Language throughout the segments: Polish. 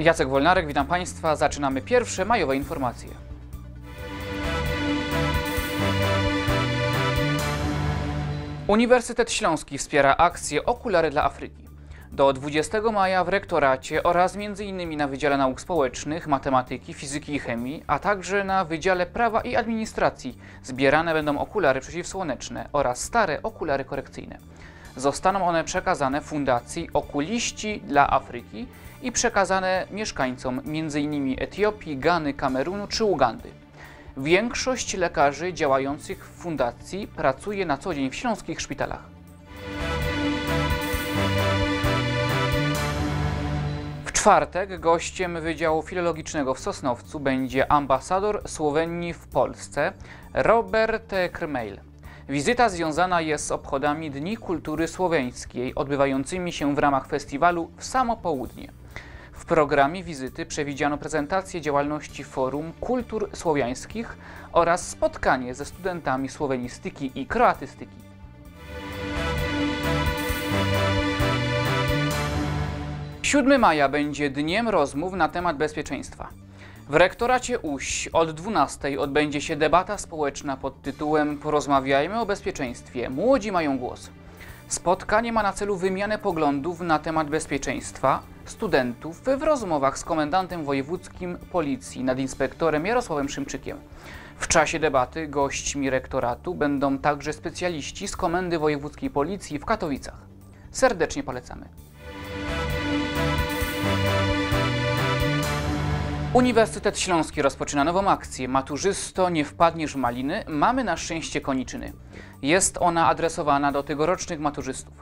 Jacek Wolnarek, witam Państwa. Zaczynamy pierwsze majowe informacje. Uniwersytet Śląski wspiera akcję Okulary dla Afryki. Do 20 maja w rektoracie oraz m.in. na Wydziale Nauk Społecznych, Matematyki, Fizyki i Chemii, a także na Wydziale Prawa i Administracji zbierane będą okulary przeciwsłoneczne oraz stare okulary korekcyjne. Zostaną one przekazane Fundacji Okuliści dla Afryki i przekazane mieszkańcom m.in. Etiopii, Gany, Kamerunu czy Ugandy. Większość lekarzy działających w fundacji pracuje na co dzień w śląskich szpitalach. W czwartek gościem Wydziału Filologicznego w Sosnowcu będzie ambasador Słowenii w Polsce Robert Krmejl. Wizyta związana jest z obchodami Dni Kultury Słoweńskiej odbywającymi się w ramach festiwalu w samo południe. W programie wizyty przewidziano prezentację działalności Forum Kultur Słowiańskich oraz spotkanie ze studentami słowenistyki i kroatystyki. Siódmy maja będzie dniem rozmów na temat bezpieczeństwa. W rektoracie UŚ od 12 odbędzie się debata społeczna pod tytułem Porozmawiajmy o bezpieczeństwie. Młodzi mają głos. Spotkanie ma na celu wymianę poglądów na temat bezpieczeństwa studentów w rozmowach z komendantem wojewódzkim policji nadinspektorem Jarosławem Szymczykiem. W czasie debaty gośćmi rektoratu będą także specjaliści z Komendy Wojewódzkiej Policji w Katowicach. Serdecznie polecamy. Uniwersytet Śląski rozpoczyna nową akcję Maturzysto, nie wpadniesz w maliny, mamy na szczęście koniczyny. Jest ona adresowana do tegorocznych maturzystów.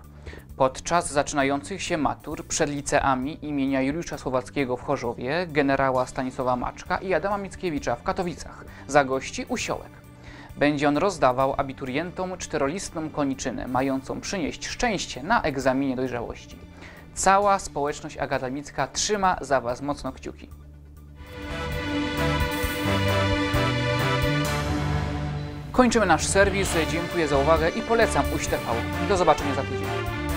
Podczas zaczynających się matur przed liceami imienia Juliusza Słowackiego w Chorzowie, generała Stanisława Maczka i Adama Mickiewicza w Katowicach zagości Usiołek. Będzie on rozdawał abiturientom czterolistną koniczynę, mającą przynieść szczęście na egzaminie dojrzałości. Cała społeczność akademicka trzyma za Was mocno kciuki. Kończymy nasz serwis. Dziękuję za uwagę i polecam UŚ TV. Do zobaczenia za tydzień.